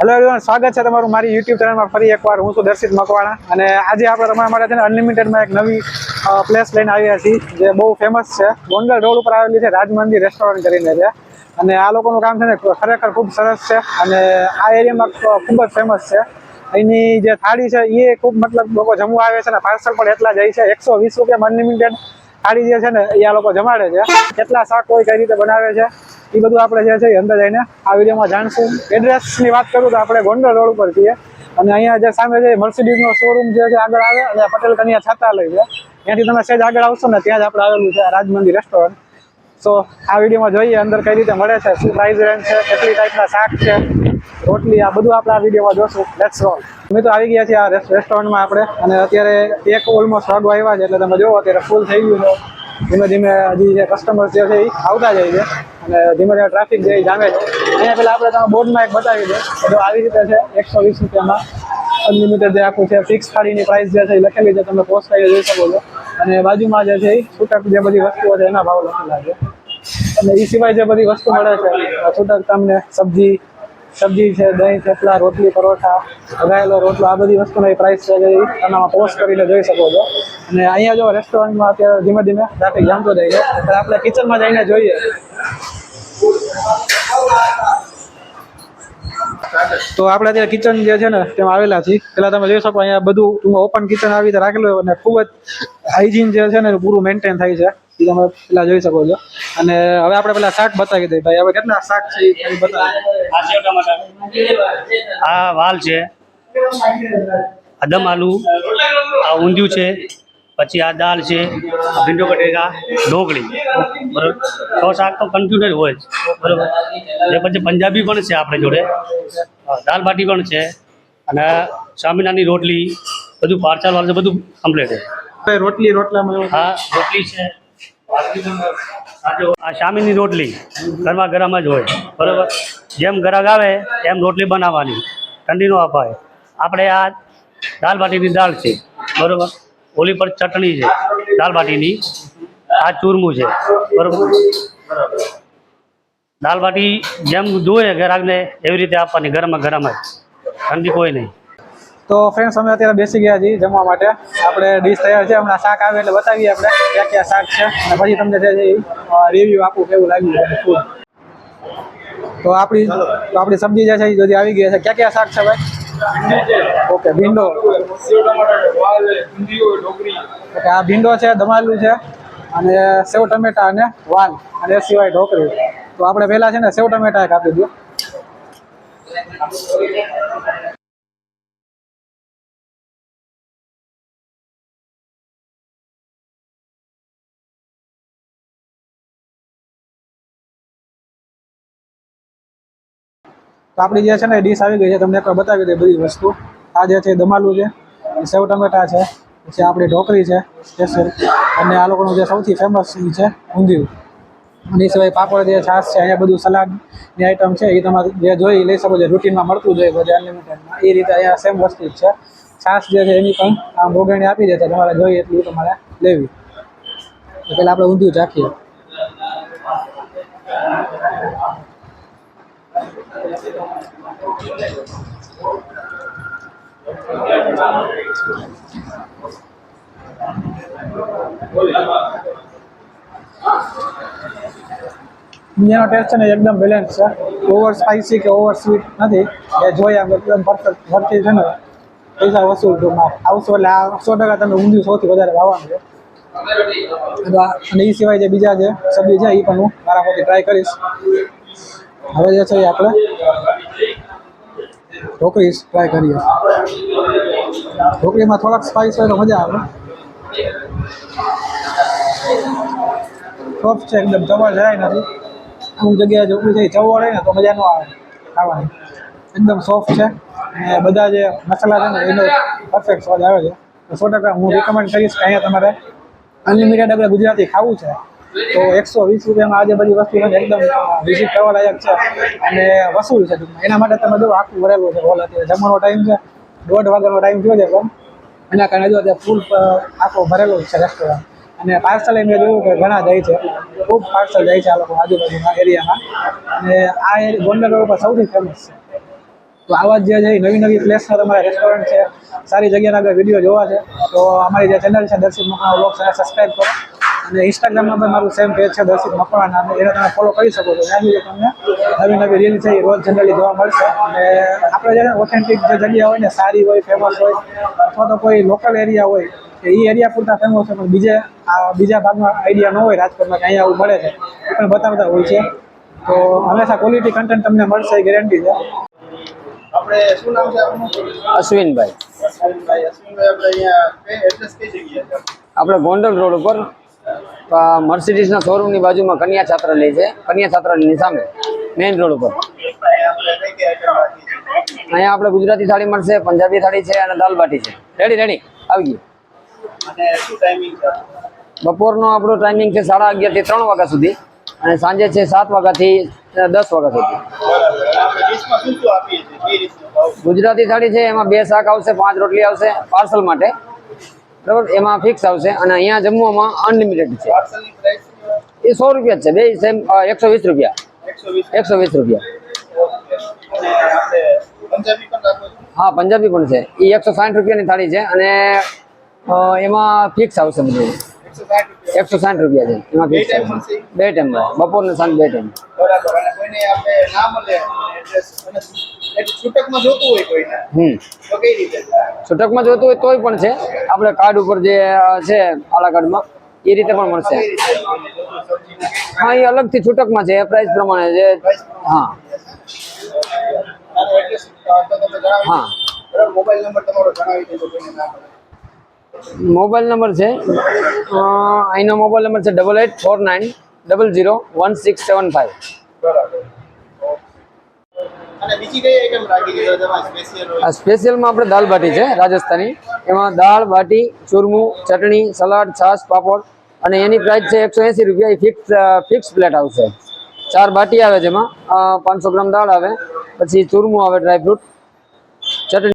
Hello everyone સ્વાગત છે તમારું મારી યુટ્યુબ ચેનલમાં ફરી એકવાર. હું છું દર્શિત મકવાણા અને આજે આપણે તમારા માટે છે ને અનલિમિટેડમાં એક નવી પ્લેસ લઈને આવ્યા છીએ જે બહુ ફેમસ છે. ગોંડલ રોડ ઉપર આવેલી છે રાજમંદિર રેસ્ટોરન્ટ કરીને છે. અને આ લોકોનું કામ છે ને ખરેખર ખૂબ સરસ છે અને આ એરિયામાં ખૂબ જ ફેમસ છે. અહીંની જે થાળી છે એ ખૂબ મતલબ લોકો જમવા આવે છે ને પાર્સલ પણ એટલા જાય છે. એકસો વીસ રૂપિયામાં અનલિમિટેડ થાળી જે છે ને એ આ લોકો જમાડે છે. કેટલા શાક હોય કઈ રીતે બનાવે છે. એ બધું આપણે જે છે અંદર જઈને આ વિડીયોમાં જાણશું. એડ્રેસની વાત કરું તો આપણે ગોંડલ રોડ ઉપર છીએ. અને અહીંયા જે સામે જે મર્સિડીઝનો શોરૂમ જે છે આગળ આવે અને પટેલ કન્યા છાત્રાલય છે. ત્યાંથી તમે સહેજ આગળ આવશો ને ત્યાં જ આપણે આવેલું છે રાજમંદિર રેસ્ટોરન્ટ સો આ વિડીયોમાં જોઈએ અંદર કઈ રીતે મળે છે, શું પ્રાઇસ રેન્જ છે, કેટલી ટાઈપના શાક છે, રોટલી, આ બધું આપણે આ વિડીયોમાં જોશું. લેટ્સ રોલ અમે તો આવી ગયા છીએ આ રેસ્ટોરન્ટમાં આપણે. અને અત્યારે એક ઓલમોસ્ટ વાગવા આવ્યા છે, એટલે તમે જોવો અત્યારે ફૂલ થઈ ગયું છે. ધીમે ધીમે હજી જે કસ્ટમર જે છે એ આવતા જાય છે. અને ધીમે ધીમે ટ્રાફિક જે જામે છે. અહીંયા પહેલાં આપણે તમે બોર્ડમાં એક બતાવી દે તો આવી રીતે છે, એકસો વીસ રૂપિયામાં. અનલિમિટેડ જે આખું છે ફિક્સ થાળીની પ્રાઇસ જે છે એ લખેલી છે, તમે પોસ્ટ કરી જોઈ શકો છો. અને બાજુમાં જે છે એ છૂટક જે બધી વસ્તુઓ છે, એના ભાવ લખેલા છે. અને એ સિવાય જે બધી વસ્તુ મળે છે છૂટક તમને સબ્જી સબ્જી છે, દહીં થેપલા રોટલી, પરોઠા વઘાયેલો રોટલો, આ બધી વસ્તુની પ્રાઇસ છે જે તમે પોસ્ટ કરીને જોઈ શકો છો. અને અહીંયા જો રેસ્ટોરન્ટમાં અત્યારે ધીમે ધીમે ટ્રાફિક જામતો જાય છે. એટલે આપણે કિચનમાં જઈને જોઈએ. તો આપણે અત્યારે કિચન જે છે ને, તેમાં આવેલા છીએ. પેલા તમે જોઈ શકો અહીંયા બધું ઓપન કિચન આવી રીતે રાખેલું અને ખૂબ જ હાઇજીન જે છે ને પૂરું મેન્ટેન થાય છે. એ તમે પેલા જોઈ શકો છો. અને હવે આપણે પેલા શાક બતાવી દઈએ. ભાઈ હવે કેટલા શાક છે એ બતાવી. આ વાલ છે આ દમ આલુ આ ઊંધિયું છે પછી આ દાળ છે ભીંડો બટેકા ઢોકળી. બરાબર? છ શાક તો કન્ટિન્યુ હોય જ. બરાબર? એ પછી પંજાબી પણ છે આપણે જોડે. દાલ બાટી પણ છે. અને સ્વામિનાની રોટલી બધું પાર્સલ વાળું બધું કમ્પ્લીટ છે. રોટલી રોટલામાં હા રોટલી છે. આ શામીની રોટલી ગરમા ગરમ જ હોય. બરાબર? જેમ ગરાક આવે, એમ રોટલી બનાવવાની. ઠંડીનો અપાય. આપણે આ દાલ બાટીની દાળ છે. બરાબર? ઓલી પર ચટણી છે. દાલ બાટીની. આ ચૂરમું છે. બરાબર? દાલ બાટી જેમ જોઈએ ગરાકને એવી રીતે આપવાની, ગરમ ગરમ જ. ઠંડી કોઈ નહીં. તો ફ્રેન્ડ્સ અમે અત્યારે બેસી ગયા છીએ જમવા માટે. આપણે ડીશ તૈયાર છે, હમણાં શાક આવે એટલે બતાવીએ આપણે ક્યાં ક્યાં શાક છે. અને પછી તમને જે રિવ્યૂ આપું કેવું લાગ્યું ફૂડ તો આપણી તો આપણી સબ્જી જે છે એ બધી આવી ગઈ છે. ક્યાં ક્યાં શાક છે ભાઈ? ઓકે ભીંડો. ઓકે આ ભીંડો છે, દમાલું છે, અને સેવ ટમેટા અને વાલ, અને એ સિવાય ઢોકળી. તો આપણે પહેલાં છે ને સેવ ટમેટા કાપી આપી આપણી જે છે ને ડીશ આવી ગઈ છે, તમને એકવાર બતાવી દે બધી વસ્તુ. આ જે છે દમાલું છે સેવ ટમેટા છે, પછી આપણી ઢોકળી છે સ્પેશિયલ અને આ લોકોનું જે સૌથી ફેમસ એ છે ઊંધિયું. અને એ સિવાય પાપડ જે છાશ છે, અહીંયા બધું સલાડની આઈટમ છે એ તમારે જે જોઈ લઈ શકો છો રૂટીનમાં મળતું જોઈએ બધે અનલિમિટેડમાં એ રીતે અહીંયા સેમ વસ્તુ જ છે. છાશ જે છે એની પણ આમ બોગણી આપી દે છે, તમારે જોઈએ એટલું તમારે લેવી. પહેલાં આપણે ઊંધિયું ચાખીએ. એનો ટેસ્ટ છે ને એકદમ બેલેન્સ છે. ઓવર સ્પાઇસી કે ઓવર સ્વીટ નથી. એ જોઈએ આમ એકદમ પરફેક્ટ વચ્ચે છે ને. પૈસા વસૂલ તો આવશો એટલે આ સો ટકા તમે ઊંધિયું સૌથી વધારે ખાવાનું છે. અને એ સિવાય જે બીજા જે સબ્જી છે એ પણ હું મારા પરથી ટ્રાય કરીશ. હવે જે છે એ આપણે ઢોકળી ટ્રાય કરીએ. ઢોકળીમાં થોડાક સ્પાઇસ હોય તો મજા આવે. સોફ્ટ છે, એકદમ ચવળ જરાય નથી. અમુક જગ્યાએ ઢોકળી છે ચવળ હોય ને તો મજા ન આવે ખાવાની. એકદમ સોફ્ટ છે. અને બધા જે મસાલા છે ને, એનો પરફેક્ટ સ્વાદ આવે છે. સો ટકા હું રિકમેન્ડ કરીશ કે અહીંયા તમારે અનલિમિટેડ આપણે ગુજરાતી ખાવું છે. તો એકસો વીસ રૂપિયામાં આજે બધી વસ્તુ એકદમ વિઝિટ કરવા લાયક છે. અને વસૂલ છે એના માટે તમે જો આખું ભરેલું છે હોલ અત્યારે. જમવાનો ટાઈમ છે. દોઢ વાગ્યાનો ટાઈમ થયો છે પણ. એના કારણે જો અત્યારે ફૂલ આખો ભરેલો છે રેસ્ટોરન્ટ અને પાર્સલ મેં જોયું કે ઘણા જાય છે. ખૂબ પાર્સલ જાય છે આ લોકો આજુબાજુના એરિયામાં. અને આ ગોંડલ રોડ પર સૌથી ફેમસ છે. તો આવા જ જે છે નવી નવી પ્લેસના તમારા રેસ્ટોરન્ટ છે. સારી જગ્યાના આગળ વીડિયો જોવા છે. તો અમારી જે ચેનલ છે દર્શિત મકવાણા બ્લોગ સબસ્ક્રાઈબ કરો. અને ઇન્સ્ટાગ્રામમાં પણ મારું સેમ પેજ છે દર્શિત મકવાણા. નામે એને તમે ફોલો કરી શકો છો. ત્યાંથી તમને નવી નવી રીલ છે એ રોજ જનરલી જોવા મળશે. અને આપણે જ્યારે ઓથેન્ટિક જે જગ્યા હોય ને સારી હોય ફેમસ હોય અથવા તો કોઈ લોકલ એરિયા હોય એ એરિયા પૂરતા ફેમસ હોય પણ બીજે આ બીજા ભાગમાં આઈડિયા ન હોય રાજકોટમાં કે અહીંયા આવું મળે છે એ પણ બતાવતા હોય છે. તો હંમેશા ક્વોલિટી કન્ટેન્ટ તમને મળશે એ ગેરંટી છે. આપણે શું નામ છે આપનું? અશ્વિનભાઈ. અશ્વિનભાઈ અશ્વિનભાઈ આપણે અહીંયા કઈ એડ્રેસ કઈ જગ્યાએ? છે આપણે ગોંડલ રોડ ઉપર મર્સિડીઝના શોરૂમની બાજુમાં કન્યા છાત્રાલય છે. કન્યા છાત્રાલયની સામે મેઇન રોડ ઉપર. અહીંયા આપણે ગુજરાતી થાળી મળશે પંજાબી થાળી છે અને દાલ બાટી છે. રેડી રેડી આવી ગયું. બપોરનો આપણો ટાઈમિંગ છે સાડા અગિયારથી ત્રણ વાગ્યા સુધી અને સાંજે છે સાત વાગ્યાથી દસ વાગ્યા સુધી. ગુજરાતી થાળી છે એમાં બે શાક આવશે પાંચ રોટલી આવશે પાર્સલ માટે. બરાબર? એમાં ફિક્સ આવશે અને અહીંયા જમવામાં અનલિમિટેડ છે. એ સો રૂપિયા જ છે. બે સેમ એકસો વીસ રૂપિયા. એકસો વીસ રૂપિયા. હા પંજાબી પણ છે. એ એકસો સાઠ રૂપિયાની થાળી છે અને એમાં ફિક્સ આવશે બધું. એકસો સાઠ રૂપિયા છે. એમાં ફિક્સ બે ટાઈમ બપોર ને સાંજ બે ટાઈમ છૂટકમાં જોતું હોય તો કઈ તોય પણ છે. આપણે કાર્ડ ઉપર જે છે, આલા કાર્ડમાં એ રીતે પણ મળશે. હા, એ અલગથી છૂટકમાં છે પ્રાઇસ પ્રમાણે છે. હા. હા. મોબાઈલ નંબર છે અહીંનો મોબાઈલ નંબર છે double eight four nine double zero one six seven five બરાબર અને બીજી કઈ આઈટમ રાખી છે તમારે સ્પેશિયલ હોય આ સ્પેશિયલમાં આપણે દાલ બાટી છે, રાજસ્થાની. એમાં દાળ, બાટી, ચૂરમું, ચટણી, સલાડ, છાશ, પાપડ અને એની પ્રાઇસ છે એકસો એંસી રૂપિયા. એ ફિક્સ ફિક્સ પ્લેટ આવશે. ચાર બાટી આવે જેમાં પાંચસો ગ્રામ દાળ આવે. પછી ચૂરમું આવે ડ્રાયફ્રૂટ